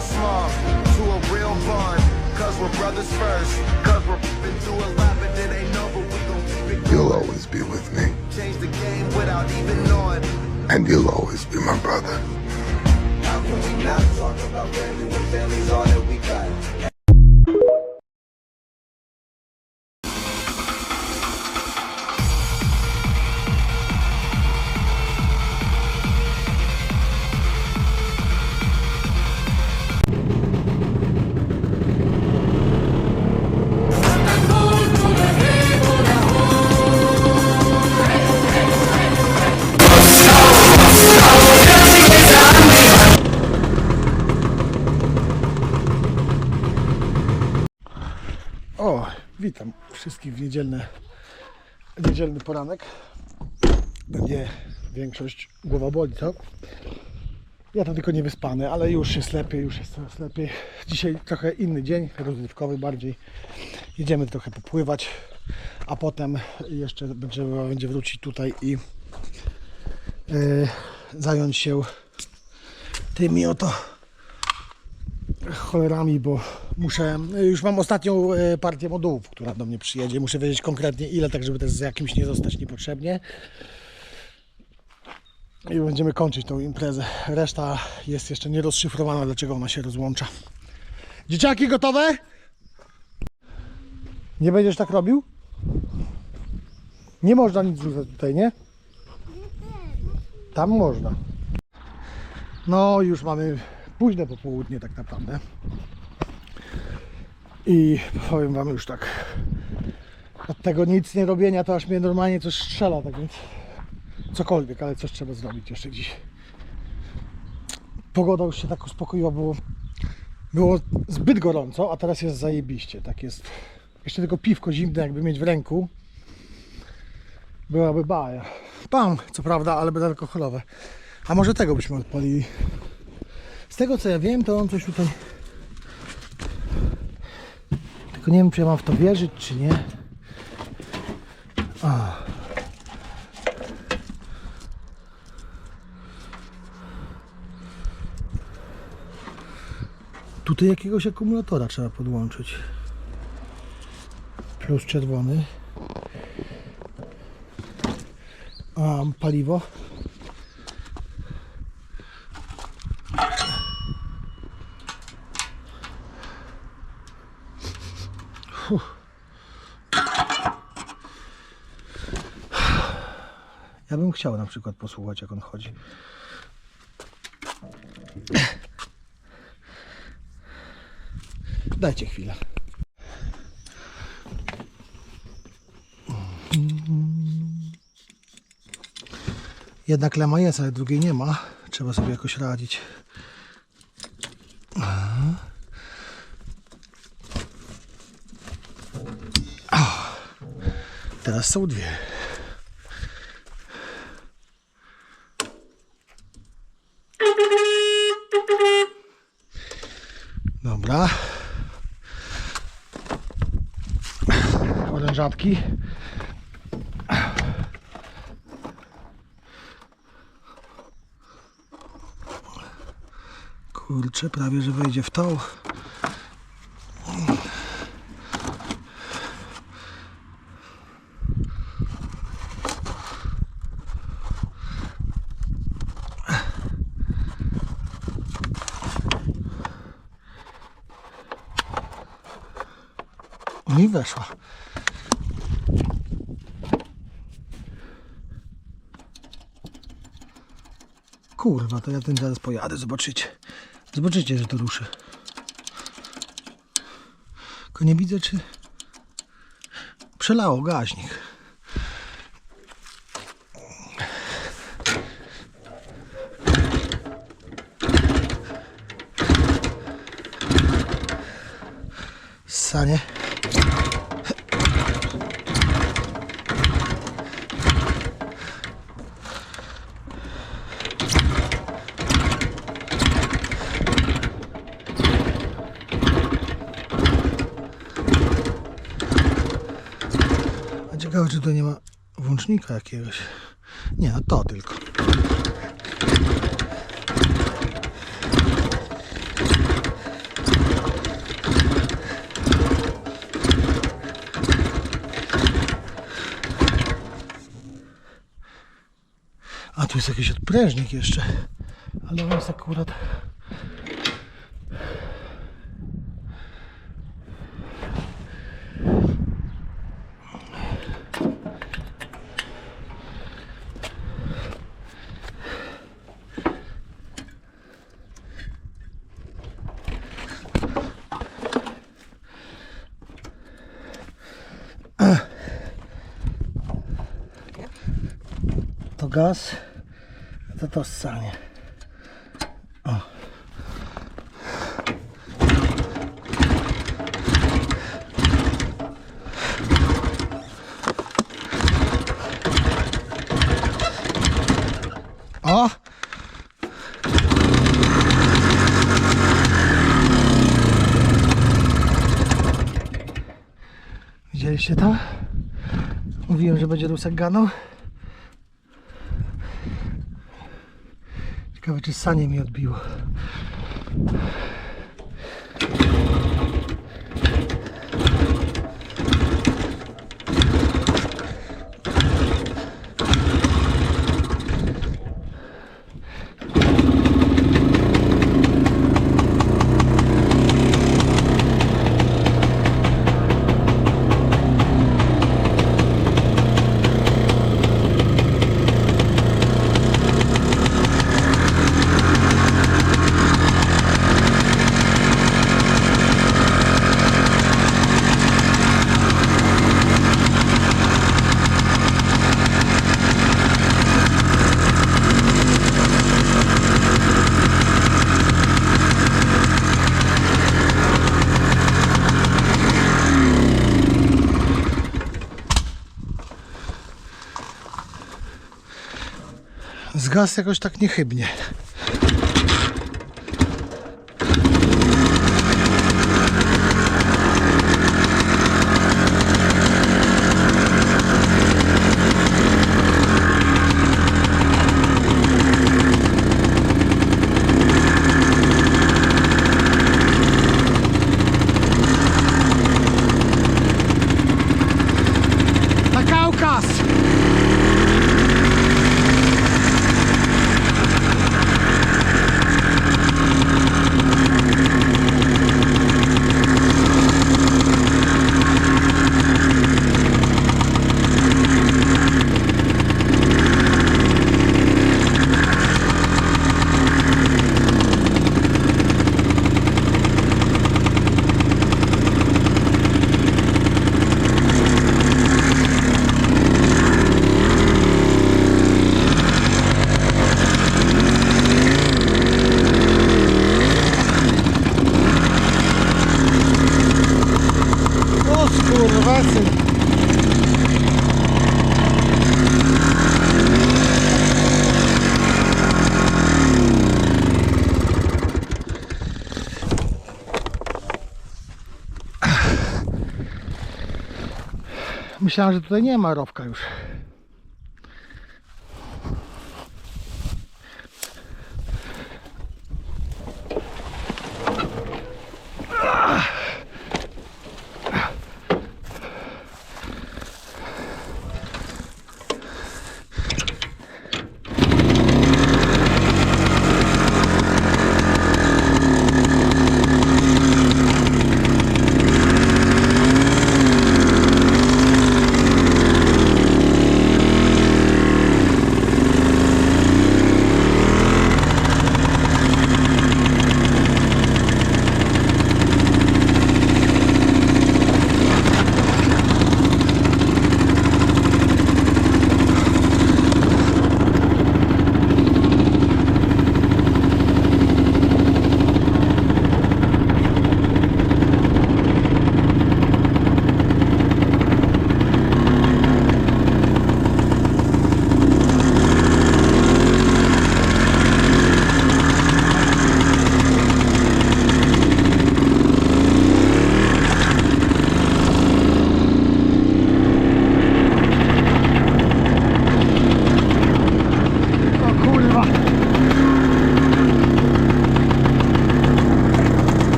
small to a real bond. Cause we're brothers first. Cause we're been through a lot, but it ain't over. We gon' keep it You'll always be with me, change the game without even knowing. and you'll always be my brother. How can we not talk about family when family's all that witam wszystkich w niedzielny, niedzielny poranek. Pewnie większość głowa boli, co? Ja to tylko niewyspany, ale już jest lepiej, już jest coraz lepiej. Dzisiaj trochę inny dzień, rozrywkowy bardziej. Jedziemy trochę popływać, a potem jeszcze będzie, będzie wrócić tutaj i yy, zająć się tymi oto cholerami, bo muszę, już mam ostatnią e, partię modułów, która do mnie przyjedzie. Muszę wiedzieć konkretnie ile, tak żeby też z jakimś nie zostać niepotrzebnie. I będziemy kończyć tą imprezę. Reszta jest jeszcze nierozszyfrowana, dlaczego ona się rozłącza. Dzieciaki gotowe? Nie będziesz tak robił? Nie można nic rzucać tutaj, nie? Tam można. No, już mamy późne popołudnie tak naprawdę. I powiem Wam już tak, od tego nic nie robienia to aż mnie normalnie coś strzela, tak więc cokolwiek, ale coś trzeba zrobić jeszcze dziś. Pogoda już się tak uspokoiła, było, było zbyt gorąco, a teraz jest zajebiście, tak jest. Jeszcze tylko piwko zimne jakby mieć w ręku, byłaby baja. Mam, co prawda, ale bezalkoholowe. A może tego byśmy odpalili? Z tego co ja wiem, to on coś tutaj. Tylko nie wiem, czy ja mam w to wierzyć, czy nie. A. Tutaj jakiegoś akumulatora trzeba podłączyć. Plus czerwony. A paliwo. Ja bym chciał na przykład posłuchać, jak on chodzi. Dajcie chwilę. Jedna klema jest, ale drugiej nie ma. Trzeba sobie jakoś radzić. Teraz są dwie. Dobra. Orężatki. Kurczę, prawie że wejdzie w tą. No i weszła. Kurwa, to ja tym zaraz pojadę, zobaczycie. Zobaczycie, że to ruszy. Tylko nie widzę, czy przelało gaźnik. Sanie. Czy to nie ma włącznika jakiegoś. Nie, no to tylko. A tu jest jakiś odprężnik jeszcze, ale on jest akurat To gaz, to to ssanie. O. O! Widzieliście to? Mówiłem, że będzie rusek ganął. Ciekawe, czy sanie mi odbiło. Zgasł jakoś tak niechybnie. Na Kaukaz! O skurwasy. Myślałem, że tutaj nie ma rowka już.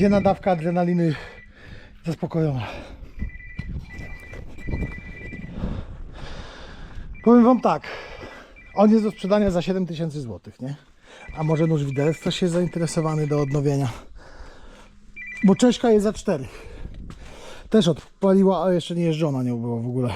Dzienna dawka adrenaliny zaspokojona. Powiem wam tak. On jest do sprzedania za 7000 zł, nie? A może nóż widelec ktoś jest zainteresowany do odnowienia. Bo Czeszka jest za 4. Też odpaliła, a jeszcze nie jeżdżona nie było w ogóle.